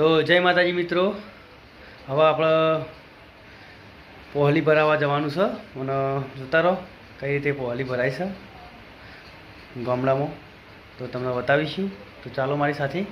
તો જય માતાજી મિત્રો. હવે આપણે પહોલી ભરાવા જવાનું છે. અને જોતા રહો, કઈ રીતે પહોલી ભરાય છે ગામડામાં, તો તમને બતાવીશું. તો ચાલો મારી સાથે.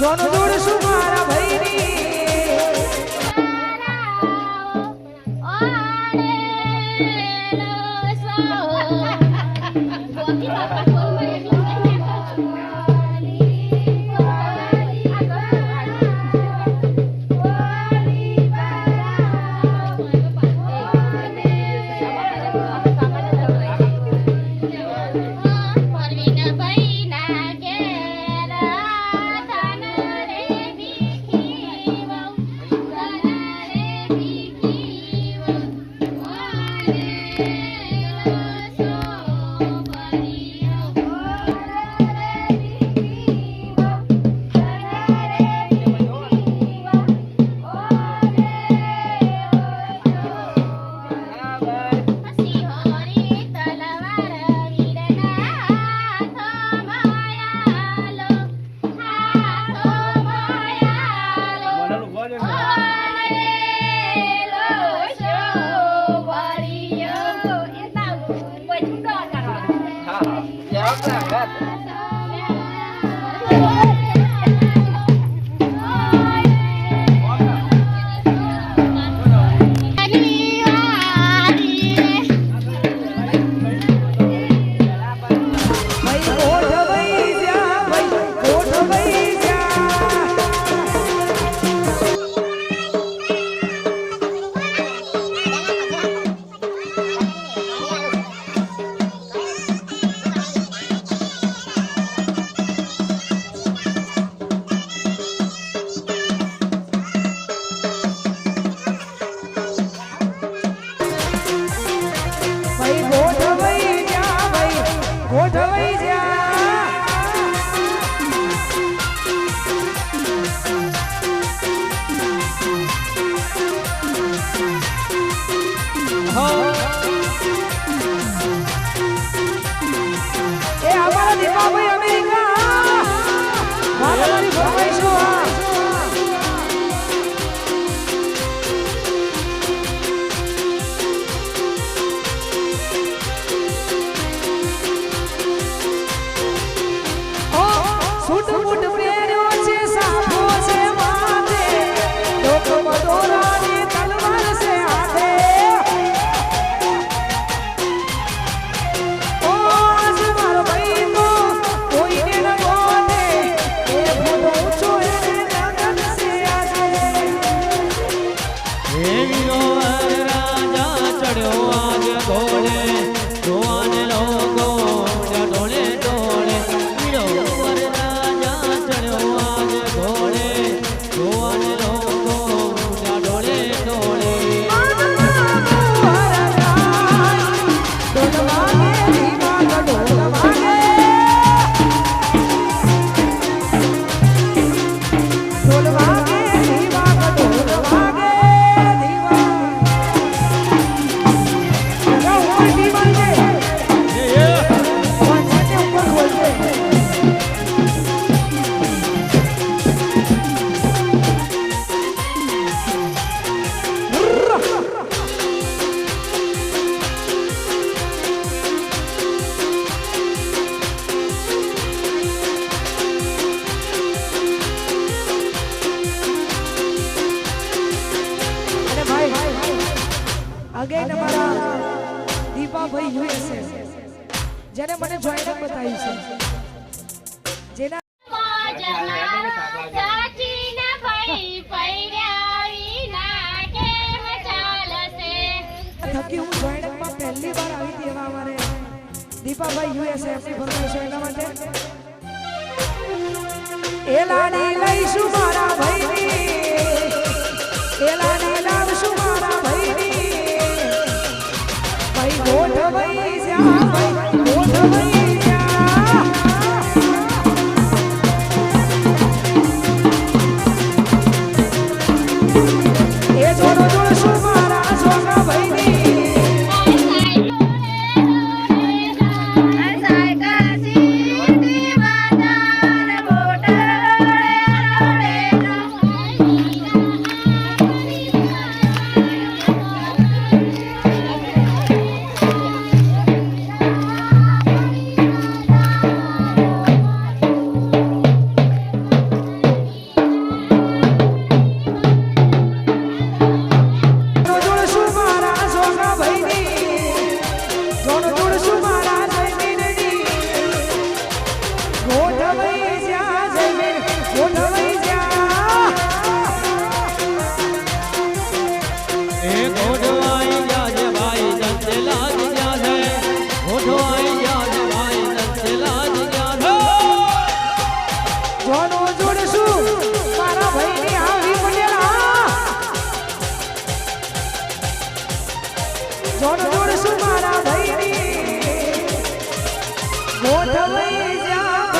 જોનો જોડ શું મારા ભાઈ અગેન અમારા દીપાભાઈ યુએસએ જેને મને જોઈને બતાવી છે. જેના દીપાભાઈ યુએસએફની ભરતી છે એના માટે. એ લઈશું મારા ભાઈ એ 回家。